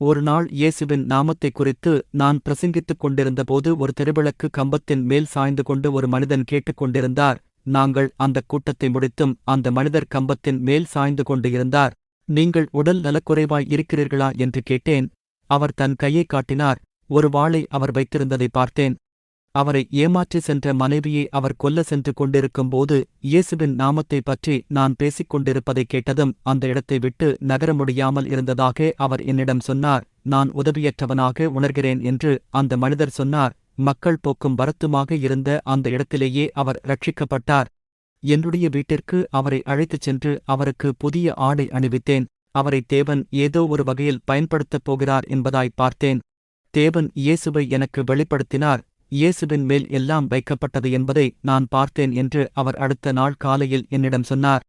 ஒரு நாள் இயேசுவின் நாமத்தை குறித்து நான் பிரசங்கித்துக் கொண்டிருந்தபோது ஒரு திருவிளக்கு கம்பத்தின் மேல் சாய்ந்து கொண்டு ஒரு மனிதன் கேட்டுக் கொண்டிருந்தார். நாங்கள் அந்தக் கூட்டத்தை முடித்தும் அந்த மனிதர் கம்பத்தின் மேல் சாய்ந்து கொண்டு இருந்தார். நீங்கள் உடல் நலக்குறைவாய் இருக்கிறீர்களா? என்று கேட்டேன். அவர் தன் கையைக் காட்டினார். ஒரு வாளை அவர் வைத்திருந்ததை பார்த்தேன். அவரை ஏமாற்றி சென்ற மனைவியை அவர் கொல்ல சென்று கொண்டிருக்கும்போது இயேசுவின் நாமத்தை பற்றி நான் பேசிக் கொண்டிருப்பதைக் கேட்டதும் அந்த இடத்தை விட்டு நகர முடியாமல் இருந்ததாக அவர் என்னிடம் சொன்னார். நான் உதவியற்றவனாக உணர்கிறேன் என்று அந்த மனிதர் சொன்னார். மக்கள் போக்கும் வரத்துமாக இருந்த அந்த இடத்திலேயே அவர் ரட்சிக்கப்பட்டார். என்னுடைய வீட்டிற்கு அவரை அழைத்துச் சென்று அவருக்கு புதிய ஆடை அணிவித்தேன். அவரை தேவன் ஏதோ ஒரு வகையில் பயன்படுத்தப் போகிறார் என்பதாய் பார்த்தேன். தேவன் இயேசுவை எனக்கு வெளிப்படுத்தினார். இயேசுவின் மேல் எல்லாம் வைக்கப்பட்டது என்பதை நான் பார்த்தேன் என்று அவர் அடுத்த நாள் காலையில் என்னிடம் சொன்னார்.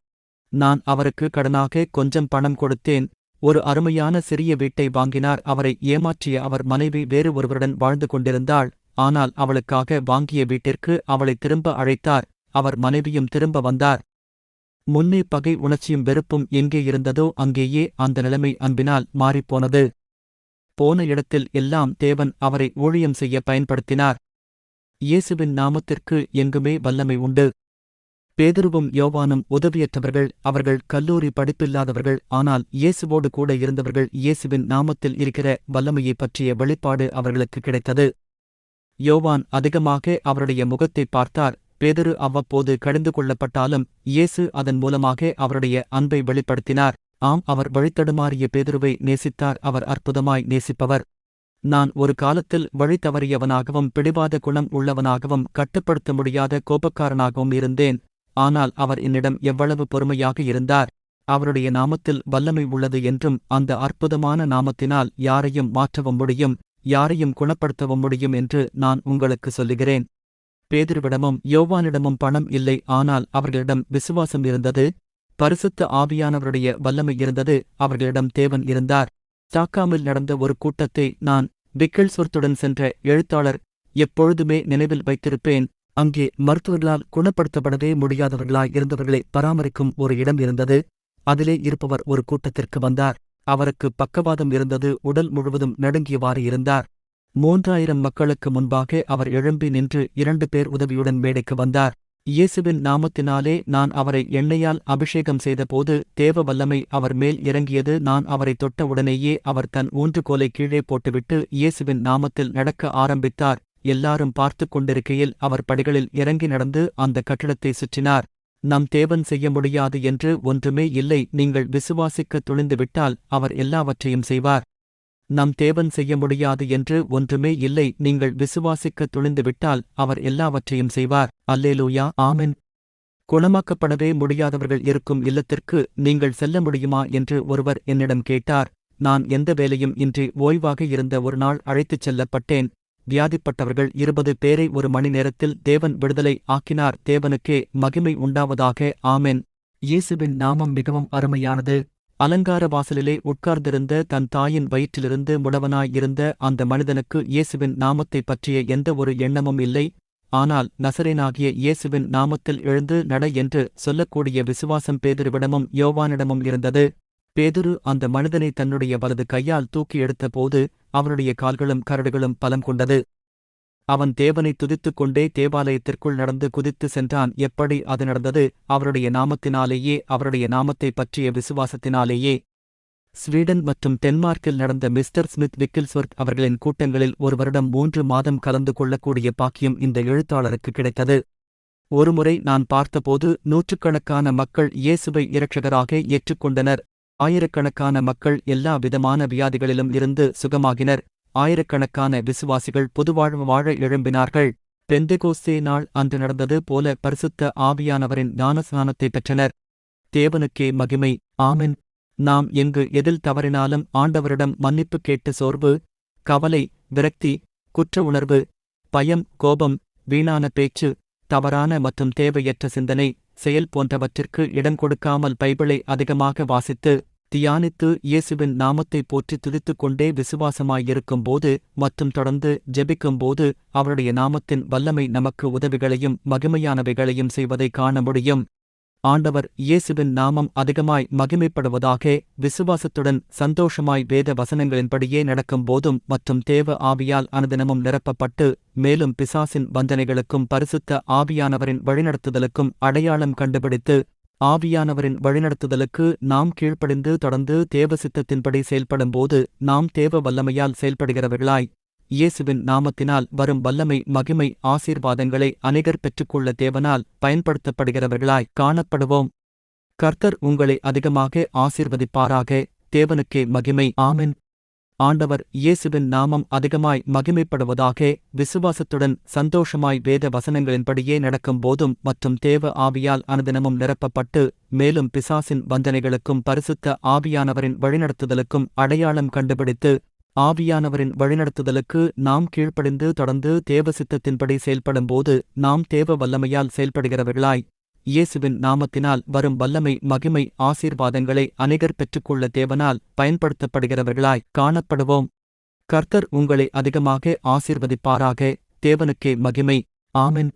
நான் அவருக்கு கடனாக கொஞ்சம் பணம் கொடுத்தேன். ஒரு அருமையான சிறிய வீட்டை வாங்கினார். அவரை ஏமாற்றிய அவர் மனைவி வேறு ஒருவருடன் வாழ்ந்து கொண்டிருந்தாள். ஆனால் அவளுக்காக வாங்கிய வீட்டிற்கு அவளை திரும்ப அழைத்தார். அவர் மனைவியும் திரும்ப வந்தார். முன்னே பகை உணர்ச்சியும் வெறுப்பும் எங்கே இருந்ததோ அங்கேயே அந்த நிலைமை அன்பினால் மாறிப்போனது. போன இடத்தில் எல்லாம் தேவன் அவரை ஊழியம் செய்ய பயன்படுத்தினார். இயேசுவின் நாமத்திற்கு எங்குமே வல்லமை உண்டு. பேதுருவும் யோவானும் உதவியற்றவர்கள் அவர்கள் கல்லூரி படிப்பில்லாதவர்கள் ஆனால் இயேசுவோடு கூட இருந்தவர்கள் இயேசுவின் நாமத்தில் இருக்கிற வல்லமையைப் பற்றிய வெளிப்பாடு அவர்களுக்கு கிடைத்தது. யோவான் அதிகமாக அவருடைய முகத்தை பார்த்தார். பேதரு அவ்வப்போது கடிந்து கொள்ளப்பட்டாலும் இயேசு அதன் மூலமாக அவருடைய அன்பை வெளிப்படுத்தினார். ஆம் அவர் வழித்தடுமாறிய பேதுருவை நேசித்தார் அவர் அற்புதமாய் நேசிப்பவர். நான் ஒரு காலத்தில் வழி தவறியவனாகவும் பிடிவாத குணம் உள்ளவனாகவும் கட்டுப்படுத்த முடியாத கோபக்காரனாகவும் இருந்தேன். ஆனால் அவர் என்னிடம் எவ்வளவு பொறுமையாக இருந்தார். அவருடைய நாமத்தில் வல்லமை உள்ளது என்றும் அந்த அற்புதமான நாமத்தினால் யாரையும் மாற்றவும் முடியும் யாரையும் குணப்படுத்தவும் முடியும் என்று நான் உங்களுக்கு சொல்லுகிறேன். பேதிருவிடமும் யோவானிடமும் பணம் இல்லை ஆனால் அவர்களிடம் விசுவாசம் இருந்தது. பரிசுத்த ஆவியானவருடைய வல்லமை இருந்தது. அவர்களிடம் தேவன் இருந்தார். சாக்காமில் நடந்த ஒரு கூட்டத்தை நான் விக்கிள்ஸ்வர்த்துடன் சென்ற எழுத்தாளர் எப்பொழுதுமே நினைவில் வைத்திருப்பேன். அங்கே மருத்துவர்களால் குணப்படுத்தப்படவே முடியாதவர்களாய் இருந்தவர்களை பராமரிக்கும் ஒரு இடம் இருந்தது. அதிலே இருப்பவர் ஒரு கூட்டத்திற்கு வந்தார். அவருக்கு பக்கவாதம் இருந்தது. உடல் முழுவதும் நடுங்கியவாறு இருந்தார். மூன்றாயிரம் மக்களுக்கு முன்பாக அவர் எழும்பி நின்று இரண்டு பேர் உதவியுடன் மேடைக்கு வந்தார். இயேசுவின் நாமத்தினாலே நான் அவரை எண்ணெயால் அபிஷேகம் செய்தபோது தேவ வல்லமை அவர் மேல் இறங்கியது. நான் அவரை தொட்ட உடனேயே அவர் தன் ஊன்றுகோலை கீழே போட்டுவிட்டு இயேசுவின் நாமத்தில் நடக்க ஆரம்பித்தார். எல்லாரும் பார்த்து கொண்டிருக்கையில் அவர் படிகளில் இறங்கி நடந்து அந்த கட்டிடத்தை சுற்றினார். நம் தேவன் செய்ய முடியாது என்று ஒன்றுமே இல்லை. நீங்கள் விசுவாசிக்க துணிந்துவிட்டால் அவர் எல்லாவற்றையும் செய்வார். நம் தேவன் செய்ய முடியாது என்று ஒன்றுமே இல்லை. நீங்கள் விசுவாசிக்க துணிந்துவிட்டால் அவர் எல்லாவற்றையும் செய்வார். அல்லேலூயா. ஆமென். குணமாக்கப்படவே முடியாதவர்கள் இருக்கும் இல்லத்திற்கு நீங்கள் செல்ல முடியுமா என்று ஒருவர் என்னிடம் கேட்டார். நான் எந்த வேலையும் இன்றி ஓய்வாக இருந்த ஒரு நாள் அழைத்துச் செல்லப்பட்டேன். வியாதிப்பட்டவர்கள் இருபது பேரை ஒரு மணி நேரத்தில் தேவன் விடுதலை ஆக்கினார். தேவனுக்கே மகிமை உண்டாவதாக. ஆமென். இயேசுவின் நாமம் மிகவும் அருமையானது. அலங்கார வாசலிலே உட்கார்ந்திருந்த தன் தாயின் வயிற்றிலிருந்து முடவனாயிருந்த அந்த மனிதனுக்கு இயேசுவின் நாமத்தைப் பற்றிய எந்த ஒரு எண்ணமும் இல்லை. ஆனால் நசரேனாகிய இயேசுவின் நாமத்தில் எழுந்து நட என்று சொல்லக்கூடிய விசுவாசம் பேதுருவிடமும் யோவானிடமும் இருந்தது. பேதுரு அந்த மனிதனை தன்னுடைய வலது கையால் தூக்கி எடுத்தபோது அவனுடைய கால்களும் கரடுகளும் பலம் கொண்டது. அவன் தேவனை துதித்துக் கொண்டே தேவாலயத்திற்குள் நடந்து குதித்து சென்றான். எப்படி அது நடந்தது? அவருடைய நாமத்தினாலேயே அவருடைய நாமத்தைப் பற்றிய விசுவாசத்தினாலேயே. ஸ்வீடன் மற்றும் டென்மார்க்கில் நடந்த மிஸ்டர் ஸ்மித் விக்கில்ஸ்வர்த் அவர்களின் கூட்டங்களில் ஒரு வருடம் மூன்று மாதம் கலந்து கொள்ளக்கூடிய பாக்கியம் இந்த எழுத்தாளருக்கு கிடைத்தது. ஒருமுறை நான் பார்த்தபோது நூற்றுக்கணக்கான மக்கள் இயேசுவை இரட்சகராக ஏற்றுக்கொண்டனர். ஆயிரக்கணக்கான மக்கள் எல்லா விதமான வியாதிகளிலும் இருந்து சுகமாகினர். ஆயிரக்கணக்கான விசுவாசிகள் பொதுவாழ்வு வாழ எழும்பினார்கள். பெந்தெகோஸ்தே நாள் அன்று நடந்தது போல பரிசுத்த ஆவியானவரின் ஞானஸ்நானத்தை பெற்றனர். தேவனுக்கே மகிமை. ஆமின். நாம் எங்கு எதில் தவறினாலும் ஆண்டவரிடம் மன்னிப்பு கேட்டு சோர்வு கவலை விரக்தி குற்ற உணர்வு பயம் கோபம் வீணான பேச்சு தவறான மற்றும் தேவையற்ற சிந்தனை செயல் போன்றவற்றிற்கு இடம் கொடுக்காமல் பைபிளை அதிகமாக வாசித்து தியானித்து இயேசுவின் நாமத்தை போற்றி துதித்துக் கொண்டே விசுவாசமாயிருக்கும்போது மற்றும் தொடர்ந்து ஜெபிக்கும்போது அவருடைய நாமத்தின் வல்லமை நமக்கு உதவிகளையும் மகிமையானவைகளையும் செய்வதை காண முடியும். ஆண்டவர் இயேசுவின் நாமம் அதிகமாய் மகிமைப்படுவதாக விசுவாசத்துடன் சந்தோஷமாய் வேத வசனங்களின்படியே நடக்கும் போதும் மற்றும் தேவ ஆவியால் அனுதினமும் நிரப்பப்பட்டு மேலும் பிசாசின் வந்தனைகளுக்கும் பரிசுத்த ஆவியானவரின் வழிநடத்துதலுக்கும் அடையாளம் கண்டுபிடித்து ஆவியானவரின் வழிநடத்துதலுக்கு நாம் கீழ்ப்படிந்து தொடர்ந்து தேவ சித்தத்தின்படி செயல்படும்போது நாம் தேவ வல்லமையால் செயல்படுகிறவர்களாய். இயேசுவின் நாமத்தினால் வரும் வல்லமை மகிமை ஆசீர்வாதங்களை அநேகர் பெற்றுக்கொள்ள தேவனால் பயன்படுத்தப்படுகிறவர்களாய் காணப்படுவோம். கர்த்தர் உங்களை அதிகமாக ஆசீர்வதிப்பாராக. தேவனுக்கே மகிமை. ஆமின். ஆண்டவர் இயேசுவின் நாமம் அதிகமாய் மகிமைப்படுவதாக விசுவாசத்துடன் சந்தோஷமாய் வேத வசனங்களின்படியே நடக்கும் போதும் மற்றும் தேவ ஆவியால் அனுதினமும் நிரப்பப்பட்டு மேலும் பிசாசின் வந்தனைகளுக்கும் பரிசுத்த ஆவியானவரின் வழிநடத்துதலுக்கும் அடையாளம் கண்டுபிடித்து ஆவியானவரின் வழிநடத்துதலுக்கு நாம் கீழ்ப்படிந்து தொடர்ந்து தேவ சித்தத்தின்படி செயல்படும்போது நாம் தேவ வல்லமையால் செயல்படுகிறவர்களாய் இயேசுவின் நாமத்தினால் வரும் வல்லமை மகிமை ஆசீர்வாதங்களை அநேகர் பெற்றுக்கொள்ள தேவனால் பயன்படுத்தப்படுகிறவர்களாய் காணப்படுவோம். கர்த்தர் உங்களை அதிகமாக ஆசீர்வதிப்பாராக. தேவனுக்கே மகிமை. ஆமென்.